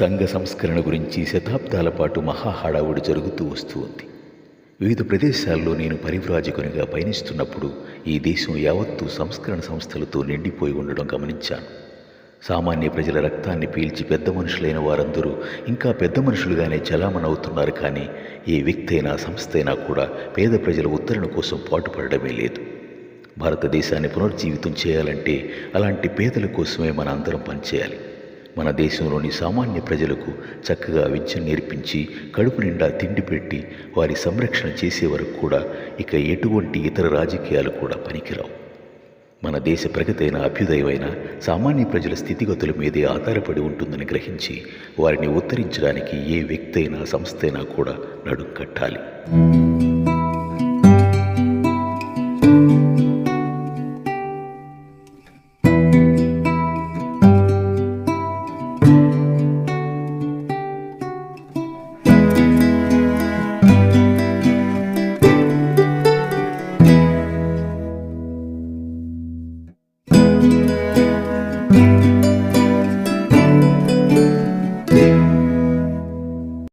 సంఘ సంస్కరణ గురించి శతాబ్దాల పాటు మహా హడావుడి జరుగుతూ వస్తూ ఉంది. వివిధ ప్రదేశాల్లో నేను పరివ్రాజకునిగా పయనిస్తున్నప్పుడు ఈ దేశం యావత్తూ సంస్కరణ సంస్థలతో నిండిపోయి ఉండడం గమనించాను. సామాన్య ప్రజల రక్తాన్ని పీల్చి పెద్ద మనుషులైన వారందరూ ఇంకా పెద్ద మనుషులుగానే చలామణవుతున్నారు కానీ ఏ వ్యక్తి అయినా సంస్థ అయినా కూడా పేద ప్రజల ఉత్తరణ కోసం పాటుపడడమే లేదు. భారతదేశాన్ని పునర్జీవితం చేయాలంటే అలాంటి పేదల కోసమే మన అందరం పనిచేయాలి. మన దేశంలోని సామాన్య ప్రజలకు చక్కగా విద్యను నేర్పించి కడుపు నిండా తిండి పెట్టి వారి సంరక్షణ చేసే వరకు కూడా ఇక ఎటువంటి ఇతర రాజకీయాలు కూడా పనికిరావు. మన దేశ ప్రగతైన అభ్యుదయమైన సామాన్య ప్రజల స్థితిగతుల మీదే ఆధారపడి ఉంటుందని గ్రహించి వారిని ఉత్తరించడానికి ఏ వ్యక్తి అయినా సంస్థ అయినా కూడా నడుం కట్టాలి.